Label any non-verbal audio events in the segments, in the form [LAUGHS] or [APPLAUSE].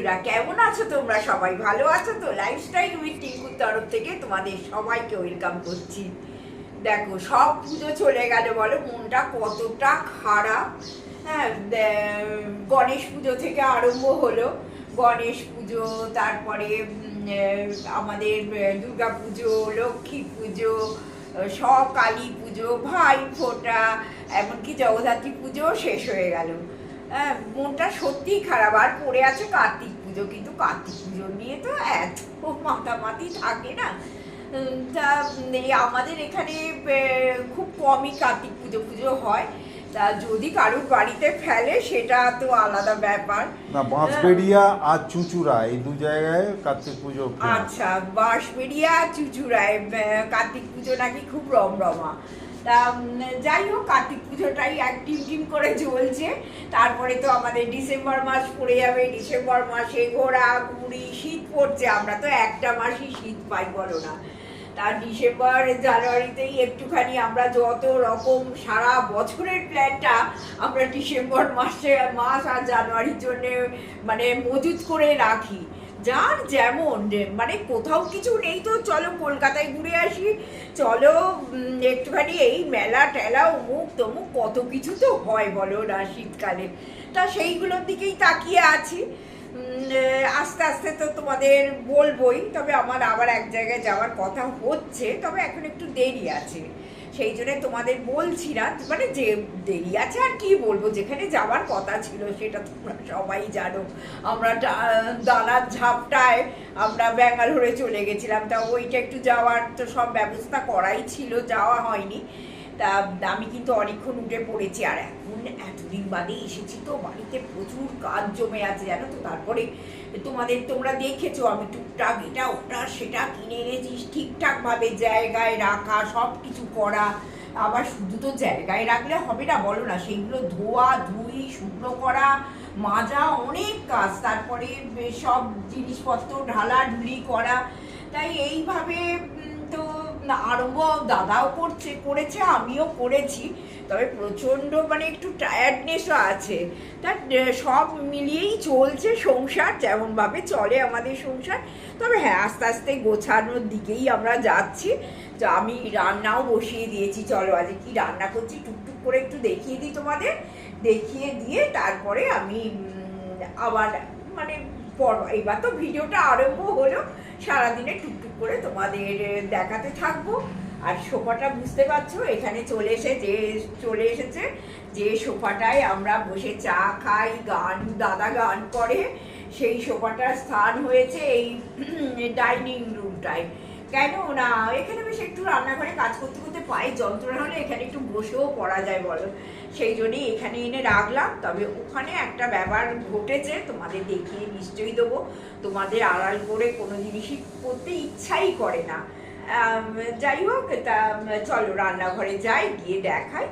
বন্ধুরা কেমন আছো তোমরা? সবাই ভালো আছো তো? লাইফস্টাইল উইথ টিঙ্কুর তরফ থেকে তোমাদের সবাইকে ওয়েলকাম করছি। দেখো সব পুজো চলে গেল বলো মনটা কতটা খারাপ। হ্যাঁ গণেশ পুজো থেকে আরম্ভ হলো। গণেশ পুজো তারপরে আমাদের দুর্গা পুজো লক্ষ্মী পুজো আহ, সব কালী পুজো ভাই ফোঁটা এমনকি জগদ্ধাত্রী পুজো শেষ হয়ে গেল। হ্যাঁ মনটা সত্যিই খারাপ। আর পড়ে আছে কার্তিক পুজো কিন্তু কার্তিক পুজো নিয়ে তো এত মাতামাতি থাকে না। তা এই আমাদের এখানে খুব কমই কার্তিক পুজো পুজো হয়। তা যদি কারোর বাড়িতে ফেলে সেটা তো আলাদা ব্যাপার। না বাঁশবেড়িয়া আর চুঁচুড়া এই দু জায়গায় কার্তিক পুজো আচ্ছা বাঁশবেড়িয়া আর চুচুড়ায় কার্তিক পুজো নাকি খুব রমরমা। তা যাই হোক, কার্তিক পুজোটাই এক টিম টিম করে চলছে তারপরে তো আমাদের ডিসেম্বর মাস পড়ে যাবে। ডিসেম্বর মাসে ঘোরা ঘুরি শীত পড়ছে। আমরা তো একটা মাসই শীত পাই, বলো না। তার ডিসেম্বর, জানুয়ারিতেই একটুখানি আমরা যত রকম সারা বছরের প্ল্যানটা আমরা ডিসেম্বর মাসে, মাস আর জানুয়ারির জন্যে মানে মজুত করে রাখি। যার যেমন মানে কোথাও কিছু নেই তো চলো কলকাতায় ঘুরে আসি। চলো একটুখানি এই মেলা টেলা অমুক তমুক, কত কিছু তো হয় বলো না শীতকালে। তা সেইগুলোর দিকেই তাকিয়ে আছি। আস্তে আস্তে তো তোমাদের বলবোই, তবে আমার আবার এক জায়গায় যাওয়ার কথা হচ্ছে, তবে এখন একটু দেরি আছে। সেই জন্য তোমাদের বলছি না। মানে যে দেরি আছে আর কি বলব? যেখানে যাওয়ার কথা ছিল সেটা তোমরা সবাই জানো। আমরা দালার ঝাপটায় আমরা ব্যাঙ্গালোরে চলে গেছিলাম। তা ওইটা একটু যাওয়ার তো সব ব্যবস্থা করাই ছিল, যাওয়া হয়নি। তা আমি কিন্তু অনেকক্ষণ উঠে পড়েছি আর এতদিন বাদে এসেছি। তো বাড়িতে প্রচুর কাজ জমে আছে, জানো তো? তারপরে তোমাদের তোমরা দেখেছ, আমি টুকটাক এটা, ওটা, সেটা কিনে এনেছি ঠিকঠাকভাবে জায়গায় রাখা সব কিছু করা। আবার শুধু তো জায়গায় রাখলে হবে না, বলো না, সেগুলো ধোয়া, ধুই, শুকনো করা, মাজা, অনেক কাজ। তারপরে সব জিনিসপত্র, ঢালা, ঢুলি করা। তাই এইভাবে আরম্ভ দাদাও করছে, করেছে, আমিও করেছি। তবে প্রচণ্ড মানে একটু টায়ার্ডনেসও আছে। তা সব মিলিয়েই চলছে সংসার, যেমনভাবে চলে আমাদের সংসার। তবে হ্যাঁ আস্তে আস্তে গোছানোর দিকেই আমরা যাচ্ছি। তো আমি রান্নাও বসিয়ে দিয়েছি। চলো আজ কি রান্না করছি? টুকটুক করে একটু দেখিয়ে দিই তোমাদের। দেখিয়ে দিয়ে তারপরে আমি আবার মানে পর, এবার তো ভিডিওটা আরম্ভ হলো। সারাদিনে টুকটুক করে তোমাদের দেখাতে থাকব। আর সোফাটা বুঝতে পারছ, এখানে চলে এসে যে, চলে এসেছে। যে সোফাটায় আমরা বসে চা খাই, গান, দাদা গান করে। সেই সোফাটার স্থান হয়েছে এই [CLEARS THROAT] ডাইনিং রুমটায় কেন না? এখানে বেশ একটু রান্নাঘরে কাজ করতে করতে পায়ে যন্ত্রণা হলে এখানে একটু বসেও পড়া যায় বলো। সেই জন্যই এখানে এনে রাখলাম। তবে ওখানে একটা ব্যাপার ঘটেছে, তোমাদের দেখিয়ে নিশ্চয়ই দেবো। তোমাদের আড়াল করে কোনো জিনিসই করতে ইচ্ছাই করে না। যাই হোক, তা, চলো রান্নাঘরে যাই, গিয়ে দেখাই।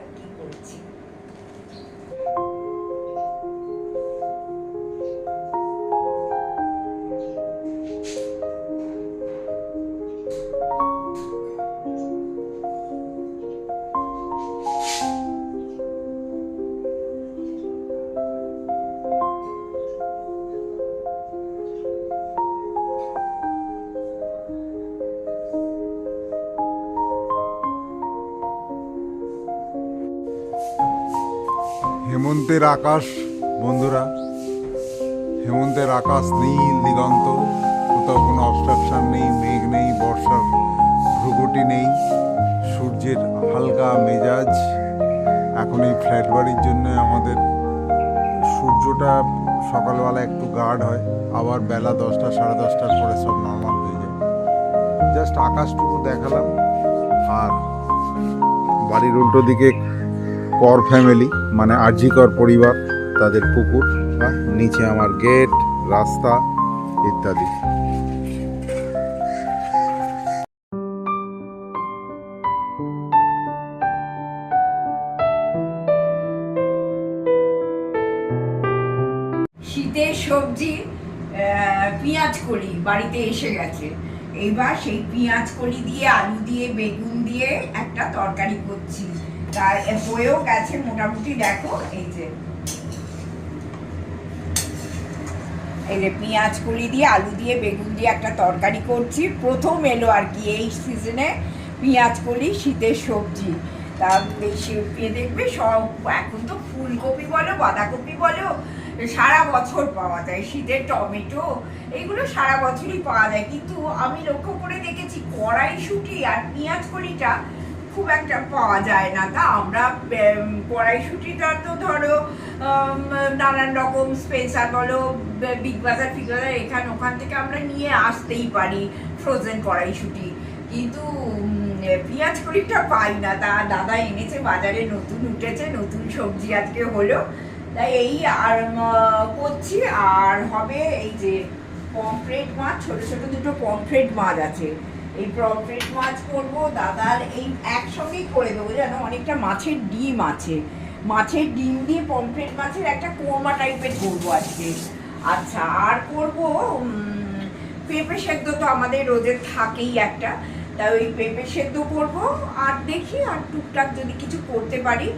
হেমন্তের আকাশ, বন্ধুরা, হেমন্তের আকাশ নীল দিগন্ত কোথাও কোনো অবস্ট্রাকশন নেই, মেঘ নেই, বর্ষার ভ্রুকুটি নেই, সূর্যের হালকা মেজাজ। এখন এই ফ্ল্যাট বাড়ির জন্য আমাদের সূর্যটা সকালবেলা একটু গার্ড হয়, আবার বেলা দশটা, সাড়ে দশটার পরে সব নর্মাল হয়ে যায়। জাস্ট আকাশটুকু দেখালাম, আর বাড়ির উল্টো দিকে কর ফ্যামিলি মানে আরজিকর পরিবার, তাদের পুকুর, বা নিচে আমার গেট, রাস্তা ইত্যাদি। শীতের সবজি পেঁয়াজ কলি বাড়িতে এসে গেছে। এইবার সেই পেঁয়াজ কলি দিয়ে, আলু দিয়ে, বেগুন দিয়ে একটা তরকারি করছি। তার হয়েও গেছে মোটামুটি দেখো, এই যে। এই যে পেঁয়াজ কলি দিয়ে, আলু দিয়ে, বেগুন দিয়ে একটা তরকারি করছি। প্রথম এলো আর কি এই সিজনে পেঁয়াজ কলি, শীতের সবজি। তা বেশি দেখবে সব, এখন তো ফুলকপি বলো, বাঁধাকপি বলো, সারা বছর পাওয়া যায়। শীতের টমেটো, এগুলো সারা বছরই পাওয়া যায়। কিন্তু আমি লক্ষ্য করে দেখেছি, কড়াইশুঁটি আর পেঁয়াজ কলিটা খুব একটা পাওয়া যায় না। তা আমরা কড়াইশুঁটিটা তো ধরো নানান রকম স্পেসার বলো বিগ বাজার, ফিগ বাজার, এখান ওখান থেকে আমরা নিয়ে আসতেই পারি ফ্রোজেন কড়াইশুঁটি কিন্তু পেঁয়াজ কড়িটা পাই না। তা দাদা এনেছে, বাজারে নতুন উঠেছে, নতুন সবজি আজকে হলো। তাই এই আর করছি। আর হবে এই যে পমফ্রেট মাছ, ছোট ছোট দুটো পমফ্রেট মাছ আছে। এই পমফ্রেট মাছ করব দাদার এই একসঙ্গেই করে দেবো, জানো, অনেকটা মাছের ডিম আছে। মাছের ডিম দিয়ে পমফ্রেট মাছের একটা কোরমা টাইপের করব আজকে। আচ্ছা আর করব পেঁপে সেদ্ধ তো আমাদের রোজের থাকেই একটা। তাই ওই পেঁপে সেদ্ধ করব, আর দেখি, আর টুকটাক যদি কিছু করতে পারি,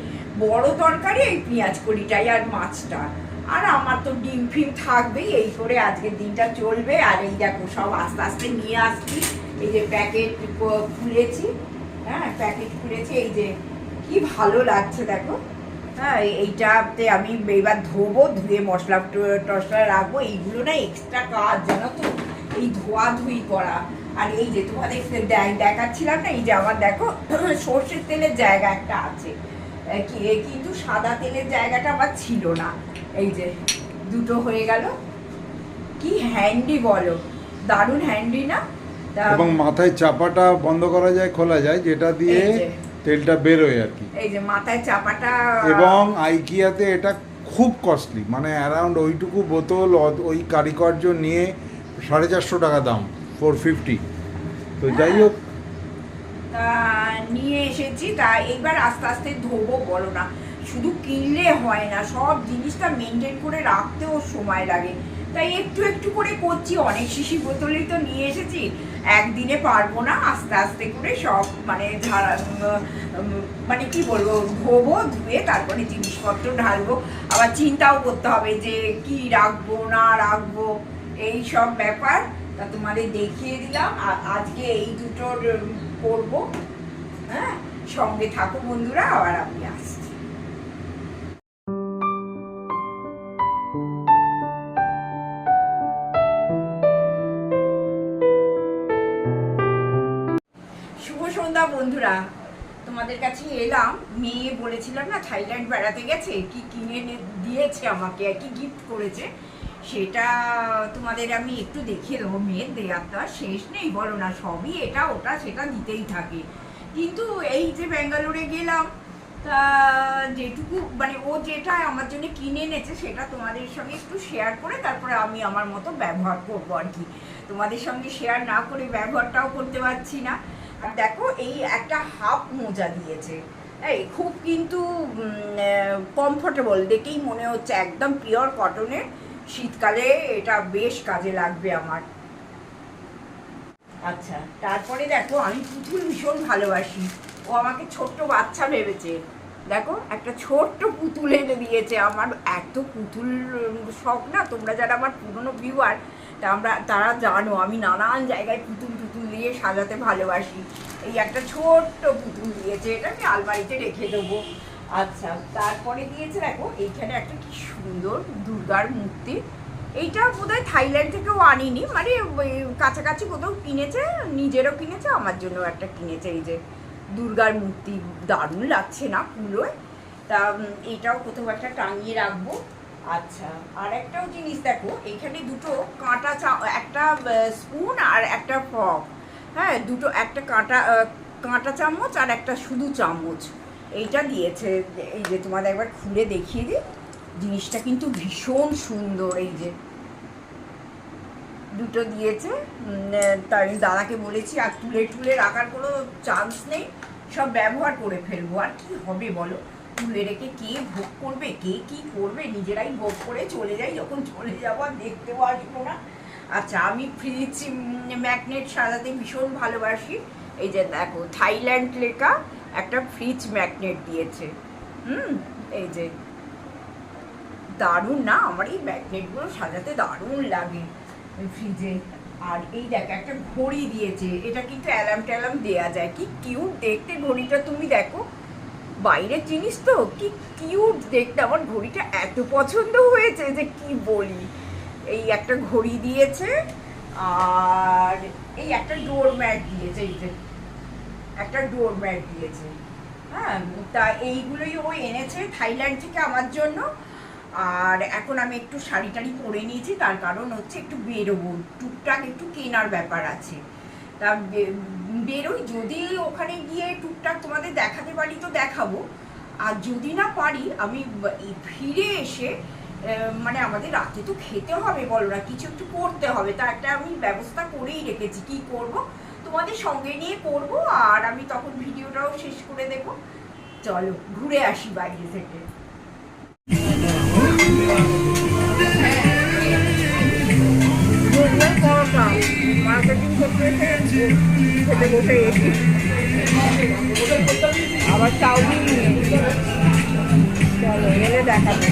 বড় তরকারি এই পেঁয়াজ কড়িটাই আর মাছটা। আর আমার তো ডিম ফিম থাকবেই, এই করে আজকের দিনটা চলবে, আর এই দেখো সব আস্তে আস্তে নিয়ে আসছি। এই যে প্যাকেট খুলেছি হ্যাঁ প্যাকেট খুলেছি, এই যে কি ভালো লাগছে দেখো। হ্যাঁ এইটাতে আমি এবার ধোবো, ধুয়ে মশলা ট- টশলা রাখব, এইগুলো না এক্সট্রা কাজ, জানো তো? এই ধোয়া ধুই করা। আর এই যে তোমাদের দেখাচ্ছিলাম না, এই যে আমার দেখো, [CLEARS THROAT] সর্ষের তেলের জায়গা একটা আছে। কিন্তু সাদা তেলের জায়গাটা আমার ছিল না। এই যে দুটো হয়ে গেল। কি হ্যান্ডি বলো? দারুণ হ্যান্ডি না? এবং মাথায় চাপাটা বন্ধ করা যায় খোলা যায় যেটা দিয়ে। তেলটা বেরোয় আর কি। এই যে মাথায় চাপাটা এবং আইকিয়াতে এটা খুব কস্টলি মানে অ্যারাউন্ড ওইটুকু বোতল ওই কারিকর্য নিয়ে সাড়ে চারশো টাকা দাম ফোর ফিফটি তো যাই হোক। তা নিয়ে এসেছি তা এইবার আস্তে আস্তে ধোবো বলো না। শুধু কিনলে হয় না সব জিনিসটা মেনটেন করে রাখতেও সময় লাগে। তাই একটু একটু করে করছি অনেক শিশি বোতলেই তো নিয়ে এসেছি। একদিনে পারব না আস্তে আস্তে করে সব মানে উম, মানে কি বলব ধোবো ধুয়ে তারপরে জিনিসপত্র ঢালবো। আবার চিন্তাও করতে হবে যে কি রাখব না রাখব। এই সব ব্যাপার তা তোমাদের দেখিয়ে দিলাম। আজকে এই দুটোর করব। হ্যাঁ? সঙ্গে থাকো বন্ধুরা আবার আমি আসছি। শুভ বন্ধুরা, তোমাদের কাছে এলাম। মেয়ে বলেছিলাম না, থাইল্যান্ড বেড়াতে গেছে, কি কিনে দিয়েছে আমাকে, আর কি গিফট করেছে। সেটা তোমাদের আমি একটু দেখিয়ে দেবো, মেয়ের দেওয়ার তো আর শেষ নেই, বলো না, সবই এটা, ওটা, সেটা দিতেই থাকে। কিন্তু এই যে ব্যাঙ্গালোরে গেলাম, তা যেটুকু মানে ও যেটা আমার জন্য কিনে এনেছে, সেটা তোমাদের সঙ্গে একটু শেয়ার করে, তারপরে আমি আমার মতো ব্যবহার করব আর কি। তোমাদের সঙ্গে শেয়ার না করে ব্যবহারটাও করতে পারছি না। দেখো, এই একটা হাফ মোজা দিয়েছে। এই, খুব কিন্তু কমফোর্টেবল দেখেই মনে হচ্ছে একদম পিওর কটনের শীতকালে এটা বেশ কাজে লাগবে আমার। আচ্ছা তারপরে দেখো, আমি পুতুল ভীষণ ভালোবাসি। ও আমাকে ছোট্ট বাচ্চা ভেবেছে। দেখো, একটা ছোট্ট পুতুল এনে দিয়েছে আমার। এত পুতুল শখ না? তোমরা যারা আমার পুরনো ভিউয়ার তা আমরা, তারা জানো, আমি নানান জায়গায় পুতুল টুতুল দিয়ে সাজাতে ভালোবাসি। এই একটা ছোট্ট পুতুল দিয়েছে, এটা আমি আলমারিতে রেখে দেবো। আচ্ছা তারপরে দিয়েছে দেখো, এইখানে একটা কি সুন্দর দুর্গার মূর্তি। এইটা বোধহয় থাইল্যান্ড থেকেও আনিনি মানে কাছাকাছি কোথাও কিনেছে, নিজেরও কিনেছে, আমার জন্য একটা কিনেছে এই যে। দুর্গার মূর্তি দারুণ লাগছে না পুরোয় তা এটাও কোথাও একটা টাঙিয়ে রাখব। আচ্ছা। আর একটাও জিনিস দেখো এখানে দুটো কাঁটা চা একটা স্পুন আর একটা ফক হ্যাঁ দুটো একটা কাঁটা কাঁটা চামচ আর একটা শুধু চামচ। এইটা দিয়েছে এই যে তোমাদের একবার খুলে দেখিয়ে দিই। জিনিসটা কিন্তু ভীষণ সুন্দর এই যে। দুটো দিয়েছে। তাই দাদাকে বলেছি, আর তুলে টুলে রাখার কোনো চান্স নেই। সব ব্যবহার করে ফেলব। আর কি হবে বলো? তুলে রেখে কে ভোগ করবে, কে কি করবে? নিজেরাই ভোগ করে চলে যাই। যখন চলে যাব, আর দেখতেও আসব না। আচ্ছা আমি ফ্রিজ ম্যাগনেট সাজাতে ভীষণ ভালোবাসি। এই যে দেখো থাইল্যান্ড লেখা একটা ফ্রিজ ম্যাগনেট দিয়েছে। হুম, এই যে। দারুণ না? আমার এই ম্যাগনেটগুলো সাজাতে দারুণ লাগে। ফ্রিজে। আর এই দেখ, একটা ঘড়ি দিয়েছে। এটা কিন্তু অ্যালার্ম ট্যালার্ম দেওয়া যায়। কি কিউট দেখতে ঘড়িটা তুমি দেখো। বাইরের জিনিস তো, কি কিউট দেখতে। আমার ঘড়িটা এত পছন্দ হয়েছে যে কি বলি। এই একটা ঘড়ি দিয়েছে, আর এই একটা ডোর ম্যাট দিয়েছে, এই যে। একটা ডোর ম্যাট দিয়েছে। হ্যাঁ তা এইগুলোই ও এনেছে থাইল্যান্ড থেকে আমার জন্য। আর এখন আমি একটু শাড়ি টাড়ি পরে নিয়েছি, তার কারণ হচ্ছে একটু বেরোবো, টুকটাক একটু কেনার ব্যাপার আছে। তা বেরোই, যদি ওখানে গিয়ে টুকটাক তোমাদের দেখাতে পারি তো দেখাবো। আর যদি না পারি, আমি ফিরে এসে মানে আমাদের রাতে তো খেতে হবে বলো না, কিছু একটু করতে হবে। তা একটা আমি ব্যবস্থা করেই রেখেছি, কি করব? তোমাদের সঙ্গে নিয়ে করব, আর আমি তখন ভিডিওটাও শেষ করে দেব। চলো, ঘুরে আসি বাইরে থেকে। আবার চাউমিন নিয়ে চলো এলে দেখাবো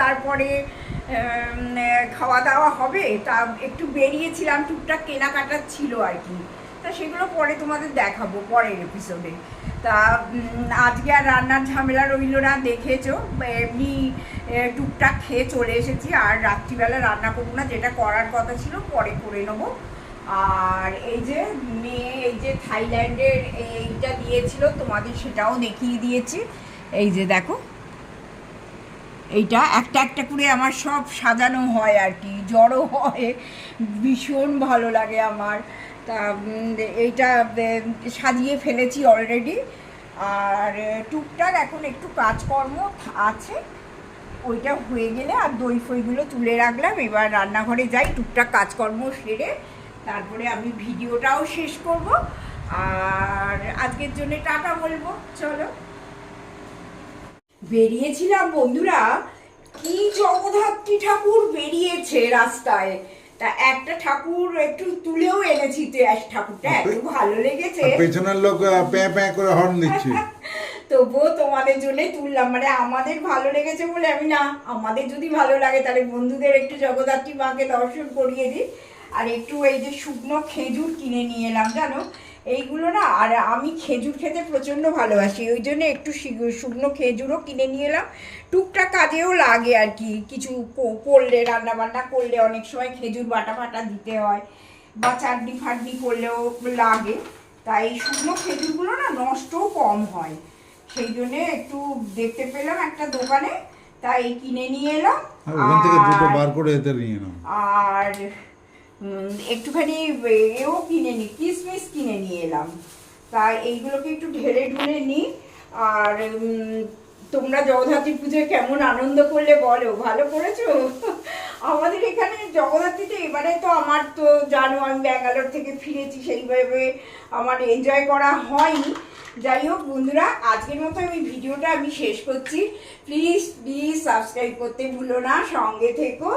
তারপরে খাওয়া দাওয়া হবে। তা একটু বেরিয়েছিলাম, টুকটাক কেনাকাটা ছিল আর কি। তা সেগুলো পরে তোমাদের দেখাবো, পরের এপিসোডে তা আজকে আর রান্নার ঝামেলা রইল না, দেখেছ? এমনি টুকটাক খেয়ে চলে এসেছি। আর রাত্রিবেলা রান্না করব না, যেটা করার কথা ছিল, পরে করে নেব। আর এই যে, মেয়ে এই যে থাইল্যান্ডের এইটা দিয়েছিল, তোমাদের সেটাও দেখিয়ে দিয়েছি। এই যে দেখো। এইটা একটা একটা করে আমার সব সাজানো হয় আর কি, জড়ো হয়, ভীষণ ভালো লাগে আমার। তা এইটা সাজিয়ে ফেলেছি অলরেডি আর টুকটাক এখন একটু কাজকর্ম আছে। ওইটা হয়ে গেলে আর দই ফইগুলো তুলে রাখলাম। এবার রান্নাঘরে যাই, টুকটাক কাজকর্ম সেরে তারপরে আমি ভিডিওটাও শেষ করব। আর আজকের জন্য টাটা বলব। চলো। বেরিয়েছিলাম বন্ধুরা। কি জগদ্ধাত্রী ঠাকুর বেরিয়েছে রাস্তায়। তা একটা ঠাকুর একটু তুলেও এনেছি তো ঠাকুরটা এত ভালো লেগেছে। পেছনের লোক আহ, প্যাঁ প্যাঁ করে হর্ন দিচ্ছে। [LAUGHS] তবুও তোমাদের জন্য তুললাম। মানে আমাদের ভালো লেগেছে বলে আমি না আমাদের যদি ভালো লাগে তাহলে বন্ধুদের একটু জগদ্ধাত্রী মাকে দর্শন করিয়ে দিই। আর একটু এই যে শুকনো খেজুর কিনে নিয়ে এলাম জানো? এইগুলো না আর আমি খেজুর খেতে প্রচণ্ড ভালোবাসি ওই জন্য একটু শুকনো খেজুরও কিনে নিয়ে এলাম। টুকটাক কাজেও লাগে আর কি কিছু করলে রান্না বান্না করলে অনেক সময় খেজুর বাটা ফাটা দিতে হয় বা চাটনি ফাটনি করলেও লাগে। তাই এই শুকনো খেজুরগুলো না নষ্টও কম হয়। সেই জন্যে একটু দেখতে পেলাম একটা দোকানে তাই কিনে নিয়ে এলাম। আর একটুখানি এও কিনে নিই কিসমিস কিনে নিয়ে এলাম। তা এইগুলোকে একটু ঢেলে ঢুলে নিই আর তোমরা জগদ্ধাত্রী পুজোয় কেমন আনন্দ করলে বলো, ভালো করেছ? আমাদের এখানে জগদ্ধাত্রীতে এবারে তো আমার তো জানো, আমি ব্যাঙ্গালোর থেকে ফিরেছি, সেইভাবে আমার এনজয় করা হয়নি। যাই হোক বন্ধুরা, আজকের মতো আমি ভিডিওটা আমি শেষ করছি। প্লিজ প্লিজ সাবস্ক্রাইব করতে ভুলো না, সঙ্গে থেকো।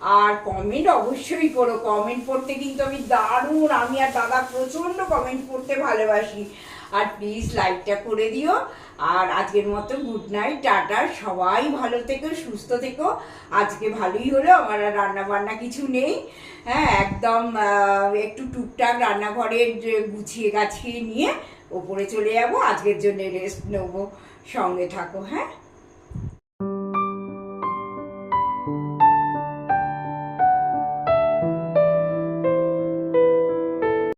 আর কমেন্ট অবশ্যই করো। কমেন্ট পড়তে কিন্তু আমি দারুণ, আমি আর দাদা প্রচণ্ড কমেন্ট পড়তে ভালোবাসি। আর প্লিজ লাইকটা করে দিও। আর আজকের মতো গুড নাইট টাটা। সবাই ভালো থেকো, সুস্থ থেকো। আজকে ভালোই হলো, আমার আর রান্না বান্না কিছু নেই। হ্যাঁ একদম একটু টুকটাক রান্নাঘরের গুছিয়ে গাছিয়ে নিয়ে ওপরে চলে যাব। আজকের জন্য রেস্ট নেব। সঙ্গে থাকো হ্যাঁ?